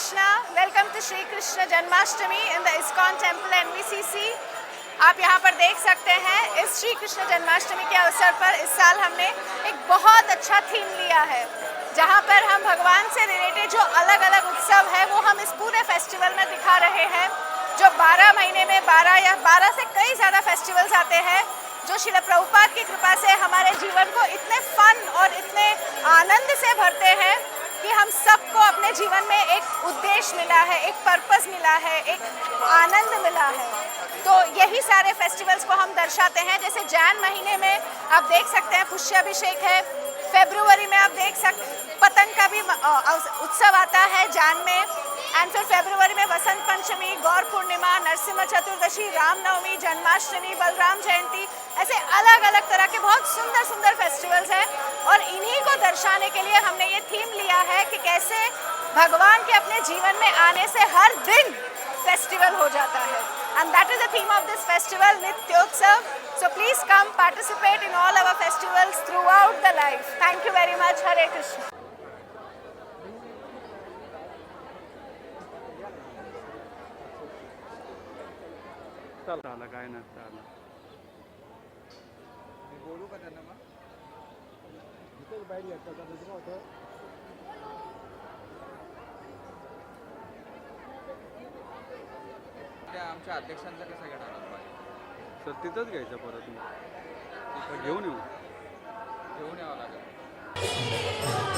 Krishna. Welcome to Shri Krishna Janmashtami in the ISKCON Temple NVCC. आप यहाँ पर देख सकते हैं, इस श्री कृष्ण जन्माष्टमी के अवसर पर इस साल हमने एक बहुत अच्छा थीम लिया है, जहाँ पर हम भगवान से रिलेटेड जो अलग अलग उत्सव है, वो हम इस पूरे फेस्टिवल में दिखा रहे हैं, जो 12 महीने में 12 या 12 से कई ज़्यादा फेस्टिवल्स आते हैं, जो शिल प्रभुपाद की कृपा से हमारे जीवन को इतने फन और इतने आनंद से भरते हैं कि हम सबको अपने जीवन में एक उद्देश्य मिला है, एक पर्पस मिला है, एक आनंद मिला है। तो यही सारे फेस्टिवल्स को हम दर्शाते हैं। जैसे जैन महीने में आप देख सकते हैं, पुष्याभिषेक है। फेब्रुवरी में आप देख सकते पतंग का भी उत्सव आता है जैन में। एंड फिर फेब्रुवरी में वसंत पंचमी, गौर पूर्णिमा नरसिम्हा चतुर्दशी, रामनवमी, जन्माष्टमी, बलराम जयंती, ऐसे अलग अलग तरह के बहुत सुंदर सुंदर फेस्टिवल्स हैं। और इन्हीं को दर्शाने के लिए हमने ये थीम लिया है कि कैसे भगवान के अपने जीवन में आने से हर दिन फेस्टिवल हो जाता है and that is the theme of this festival Nityotsav so please come participate in all our festivals throughout the life thank you very much Hare Krishna आला काय नसतं आला बोलू का त्यांना मग त्या आमच्या अध्यक्षांचा कसा घेणार बाहेर? सर तिथंच घ्यायचं परत मग. घेऊन येऊ. घेऊन यावं लागेल.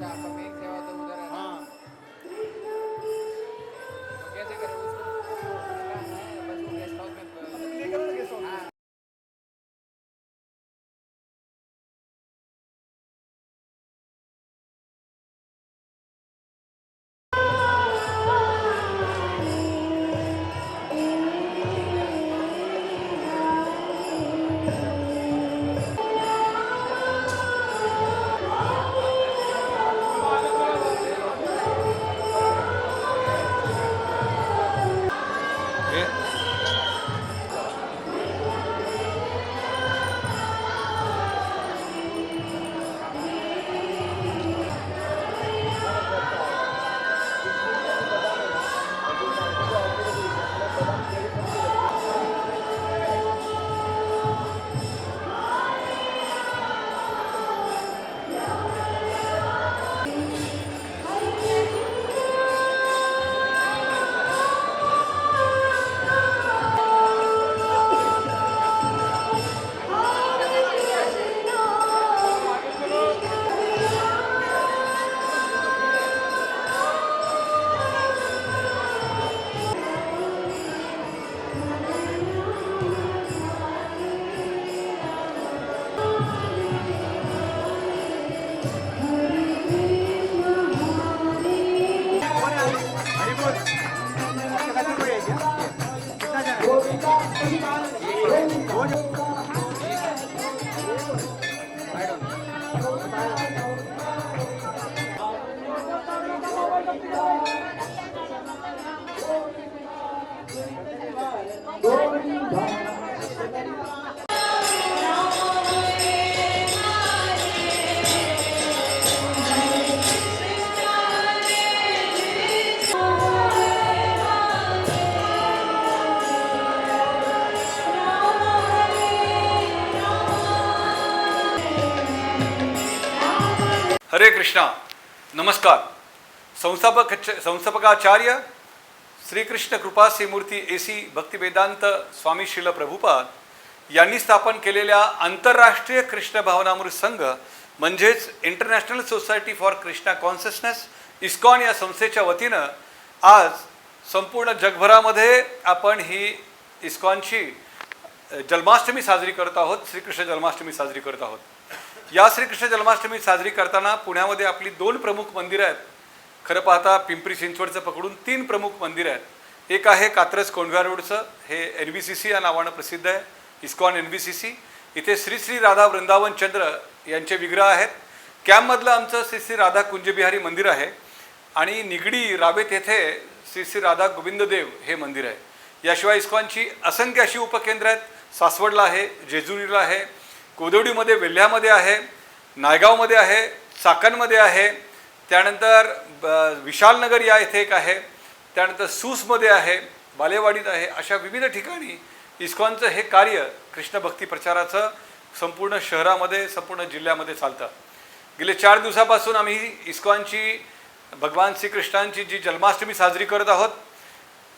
Chào. कृष्णा नमस्कार संस्थापक संस्थापकाचार्य श्रीकृष्ण कृपा श्रीमूर्ती ए सी भक्तिवेदांत स्वामी शिल प्रभुपाद यांनी स्थापन केलेल्या आंतरराष्ट्रीय कृष्ण भावनामृत संघ म्हणजेच international society for Krishna consciousness ISKCON या संस्थेच्या वतीनं आज संपूर्ण जगभरामध्ये आपण ही इस्कॉनची जन्माष्टमी साजरी करत आहोत श्रीकृष्ण जन्माष्टमी साजरी करत आहोत. या श्रीकृष्ण जन्माष्टमी साजरी करताना पुण्यामध्ये आपली दोन प्रमुख मंदिरं आहेत. खरं पाहता पिंपरी चिंचवडचं पकडून तीन प्रमुख मंदिरं आहेत. एक आहे कात्रज कोंढव्या रोडचं हे एन बी सी सी या नावानं प्रसिद्ध आहे ISKCON N B C C इथे श्री श्री राधा वृंदावन चंद्र यांचे विग्रह आहेत. कॅम्पमधलं आमचं श्री श्री राधा कुंजबिहारी मंदिर आहे. आणि निगडी रावेत येथे श्री श्री राधा गोविंददेव हे मंदिर आहे. याशिवाय इस्कॉनची असंख्य अशी उपकेंद्र आहेत. सासवडला आहे जेजुरीला आहे कोदवडीमध्ये वेल्ह्यामध्ये आहे नायगावमध्ये आहे चाकणमध्ये आहे त्यानंतर ब- विशालनगर या इथे एक आहे त्यानंतर सूसमध्ये आहे बालेवाडीत आहे अशा विविध ठिकाणी इस्कॉनचं हे कार्य कृष्ण भक्ती प्रचाराचं संपूर्ण शहरामध्ये संपूर्ण जिल्ह्यामध्ये चालतं. गेले चार दिवसापासून आम्ही इस्कॉनची भगवान श्रीकृष्णांची जी जन्माष्टमी साजरी करत आहोत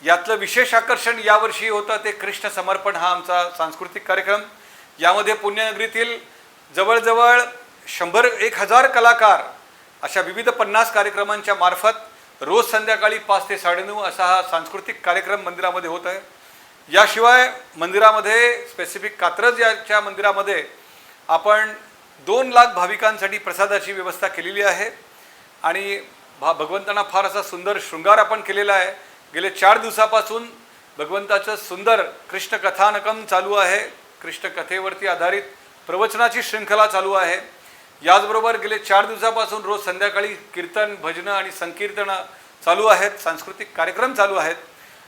यातलं विशेष आकर्षण यावर्षी होतं ते कृष्ण समर्पण हा आमचा सांस्कृतिक कार्यक्रम. यामध्ये पुण्यनगरीतील जवळजवळ शंभर एक हजार कलाकार अशा विविध पन्नास कार्यक्रमांच्या मार्फत रोज संध्याकाळी पाच ते साडेनऊ असा हा सांस्कृतिक कार्यक्रम मंदिरामध्ये होत आहे. याशिवाय मंदिरामध्ये स्पेसिफिक कात्रज याच्या मंदिरामध्ये आपण दोन लाख भाविकांसाठी प्रसादाची व्यवस्था केलेली आहे. आणि भा भगवंतांना फार असा सुंदर शृंगार आपण केलेला आहे. गेले चार दिवसापासून भगवंताचं सुंदर कृष्ण कथानकम चालू आहे. कृष्णकथेवरती आधारित प्रवचनाची शृंखला चालू आहे. याचबरोबर गेले चार दिवसापासून रोज संध्याकाळी कीर्तन भजनं आणि संकीर्तनं चालू आहेत. सांस्कृतिक कार्यक्रम चालू आहेत.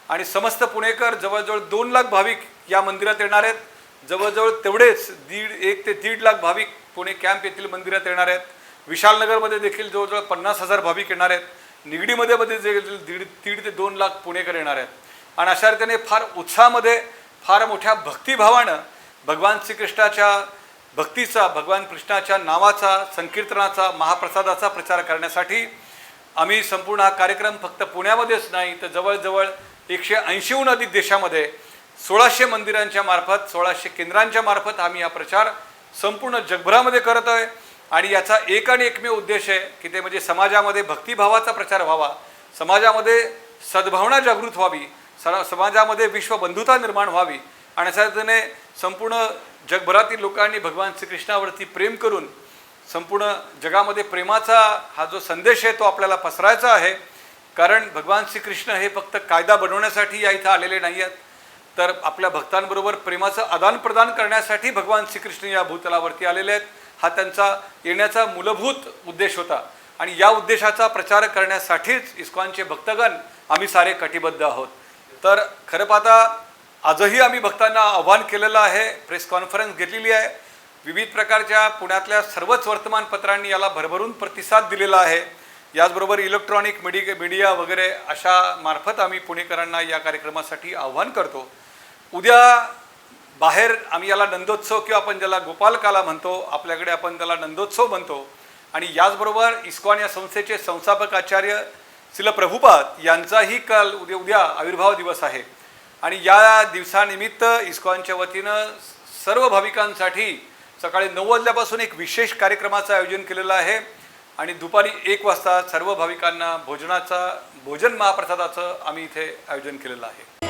आणि समस्त पुणेकर जवळजवळ दोन लाख भाविक या मंदिरात येणार आहेत. जवळजवळ तेवढेच दीड एक ते दीड लाख भाविक पुणे कॅम्प येथील मंदिरात येणार आहेत. विशालनगरमध्ये देखील जवळजवळ पन्नास हजार भाविक येणार आहेत. निगडीमध्ये मध्ये जे दीड दीड ते दोन लाख पुणेकर येणार आहेत. आणि अशा रीतीने फार उत्साहामध्ये फार मोठ्या भक्तिभावानं भगवान श्रीकृष्णाच्या भक्तीचा भगवान कृष्णाच्या नावाचा संकीर्तनाचा महाप्रसादाचा प्रचार करण्यासाठी आम्ही संपूर्ण हा कार्यक्रम फक्त पुण्यामध्येच नाही तर जवळजवळ एकशे ऐंशीहून अधिक देशामध्ये सोळाशे मंदिरांच्या मार्फत सोळाशे केंद्रांच्या मार्फत आम्ही हा प्रचार संपूर्ण जगभरामध्ये करत आहे. आणि याचा एक आणि एकमेव उद्देश आहे की ते म्हणजे समाजामध्ये भक्तिभावाचा प्रचार व्हावा. समाजामध्ये सद्भावना जागृत व्हावी. स समाजामध्ये विश्वबंधुता निर्माण व्हावी. आणि अशा रीतीने संपूर्ण जगभरातील लोकांनी भगवान श्रीकृष्णावरती प्रेम करून संपूर्ण जगामध्ये प्रेमाचा हा जो संदेश आहे तो आपल्याला पसरायचा आहे. कारण भगवान श्रीकृष्ण हे फक्त कायदा बनवण्यासाठी या इथं आलेले नाही आहेत. तर आपल्या भक्तांबरोबर प्रेमाचं आदानप्रदान करण्यासाठी भगवान श्रीकृष्ण या भूतलावरती आलेले आहेत. हा त्यांचा येण्याचा मूलभूत उद्देश होता. आणि या उद्देशाचा प्रचार करण्यासाठीच इस्कॉनचे भक्तगण आम्ही सारे कटिबद्ध आहोत. तर खरं पाहता आजही आम्ही भक्तांना आव्हान केलेलं आहे प्रेस कॉन्फरन्स घेतलेली आहे. विविध प्रकारच्या पुण्यातल्या सर्वच वर्तमानपत्रांनी याला भरभरून प्रतिसाद दिलेला आहे. याचबरोबर इलेक्ट्रॉनिक मीडिया मीडिया वगैरे अशा मार्फत आम्ही पुणेकरांना या कार्यक्रमासाठी आव्हान करतो. उद्या बाहेर आम्ही याला नंदोत्सव किंवा आपण ज्याला गोपालकाला म्हणतो आपल्याकडे आपण त्याला नंदोत्सव म्हणतो. आणि याचबरोबर इस्कॉन या संस्थेचे संस्थापक आचार्य शिल प्रभुपाद यांचाही काल उद्या उद्या आविर्भाव दिवस आहे. आणि या दिवसानिमित्त इस्कॉनच्या वतीनं सर्व भाविकांसाठी सकाळी नऊ वाजल्यापासून एक विशेष कार्यक्रमाचं आयोजन केलेलं आहे. आणि दुपारी एक वाजता सर्व भाविकांना भोजनाचा भोजन महाप्रसादाचं आम्ही इथे आयोजन केलेलं आहे.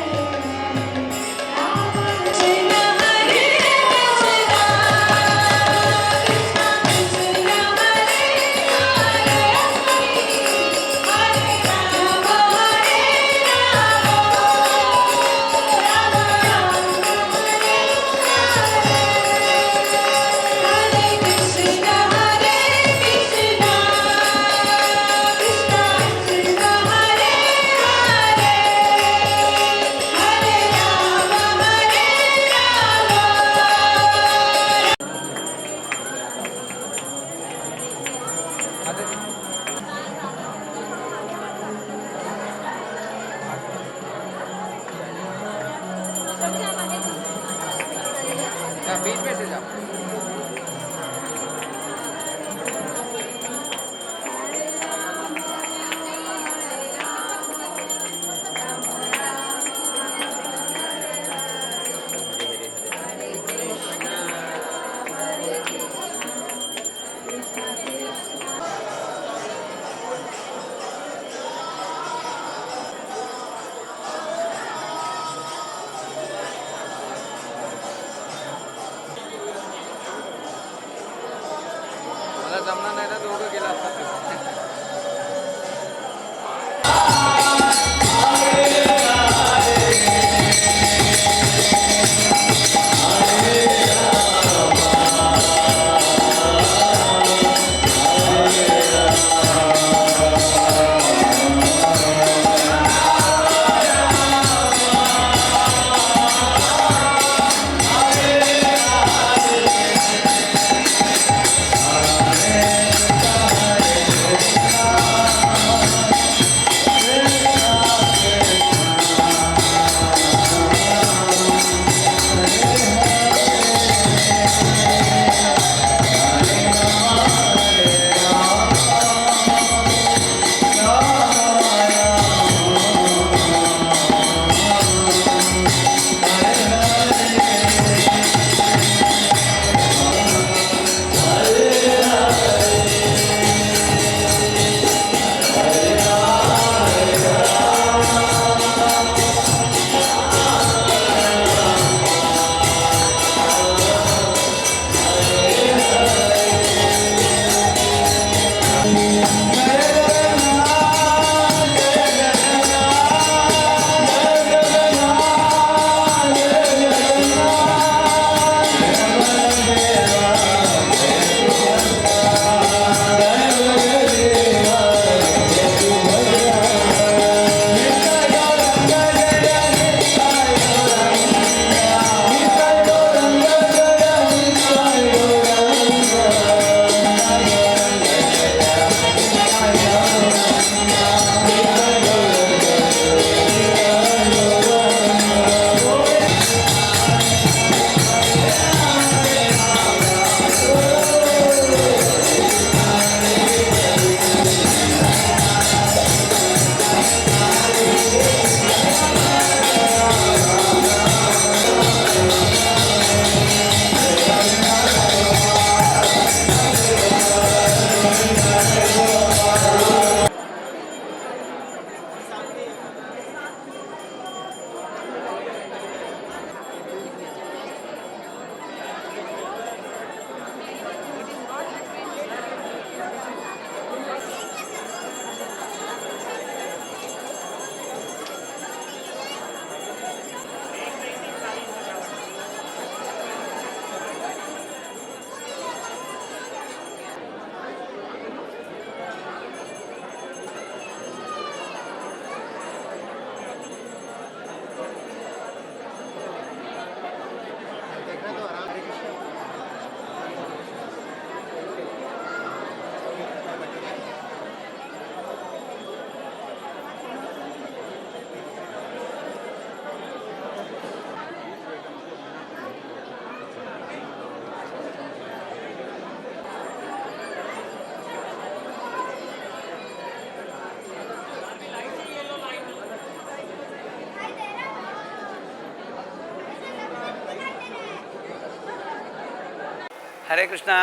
हरे कृष्णा,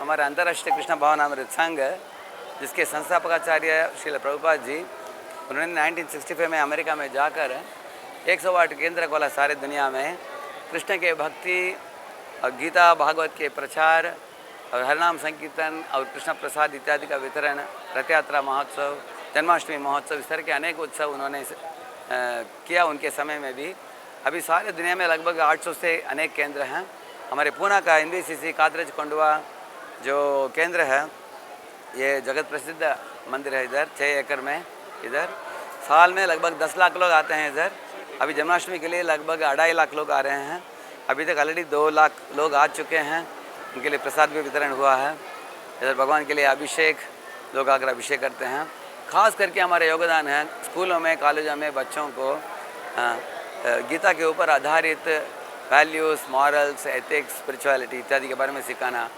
हमारा अंतर्राष्ट्रीय कृष्ण भावनामृत संघ जिसके संस्थापकाचार्य श्रील प्रभुपाद जी, उन्होंने 1965 में अमेरिका में जाकर 100 आठ केंद्र खोला सारे दुनिया में। कृष्ण के भक्ति, और गीता, भागवत के प्रचार, और हरनाम संकीर्तन, और कृष्ण प्रसाद इत्यादि का वितरण रथ यात्रा महोत्सव, जन्माष्टमी महोत्सव, इस तरह के अनेक उत्सव उन्होंने किया उनके समय में भी। अभी सारे दुनिया में लगभग 800 से अनेक केंद्र हैं। हमारे पूना का एन बी कातरज कोंडवा जो केंद्र है ये जगत प्रसिद्ध मंदिर है इधर छः एकड़ में इधर। साल में लगभग दस लाख लोग आते हैं इधर। अभी जन्माष्टमी के लिए लगभग अढ़ाई लाख लोग आ रहे हैं। अभी तक ऑलरेडी दो लाख लोग आ चुके हैं। उनके लिए प्रसाद भी वितरण हुआ है। इधर भगवान के लिए अभिषेक लोग आकर अभिषेक करते हैं। खास करके हमारा योगदान है स्कूलों में कॉलेजों में बच्चों को अ, गीता के ऊपर आधारित वैल्यूज़ मॉरल्स एथिक्स स्पिरिचुअलिटी इत्यादि के बारे में सिखाना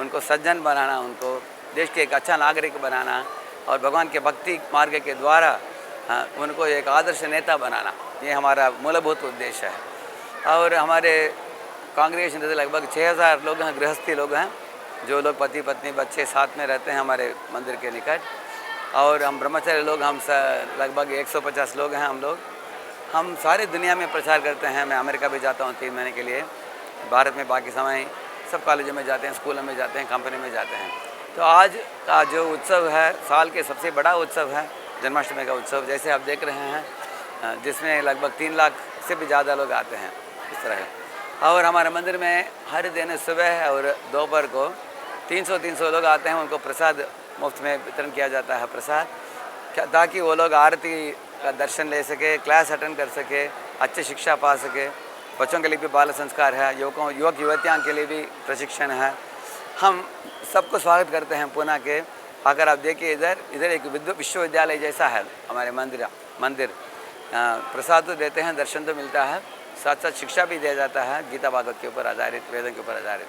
उनको सज्जन बनाना उनको देश के एक अच्छा नागरिक बनाना और भगवान के भक्ति मार्ग के द्वारा हाँ, उनको एक आदर्श नेता बनाना ये हमारा मूलभूत उद्देश्य है। और हमारे कांग्रेगेशन से लगभग 6000 लोग हैं गृहस्थी लोग हैं जो लोग पति पत्नी बच्चे साथ में रहते हैं हमारे मंदिर के निकट। और हम ब्रह्मचारी लोग हम लगभग 150 लोग हैं हम लोग। हम सारे दुनिया में प्रचार करते हैं। मैं अमेरिका भी जाता हूँ तीन महीने के लिए। भारत में बाकी समय सब कॉलेजों में जाते हैं, स्कूलों में जाते हैं, कंपनी में जाते हैं। तो आज का जो उत्सव है, साल के सबसे बड़ा उत्सव है, जन्माष्टमी का उत्सव, जैसे आप देख रहे हैं जिसमें लगभग तीन लाख से भी ज़्यादा लोग आते हैं, इस तरह और हमारे मंदिर में हर दिन सुबह और दोपहर को 300-300 लोग आते हैं, उनको प्रसाद, मुफ़्त में वितरण किया जाता है प्रसाद, ताकि वो लोग आरती का दर्शन ले सके क्लास अटेंड कर सके, अच्छी शिक्षा पा सके। बच्चों के लिए भी बाल संस्कार है, युवकों, युवक, युवतियाँ के लिए भी प्रशिक्षण है। हम सबको स्वागत करते हैं पुणे के। अगर आप देखिए इधर इधर एक विश्वविद्यालय जैसा है हमारे मंदिर मंदिर। प्रसाद तो देते हैं, दर्शन तो मिलता है साथ साथ शिक्षा भी दिया जाता है, गीता भागवत के ऊपर आधारित, वेदों के ऊपर आधारित।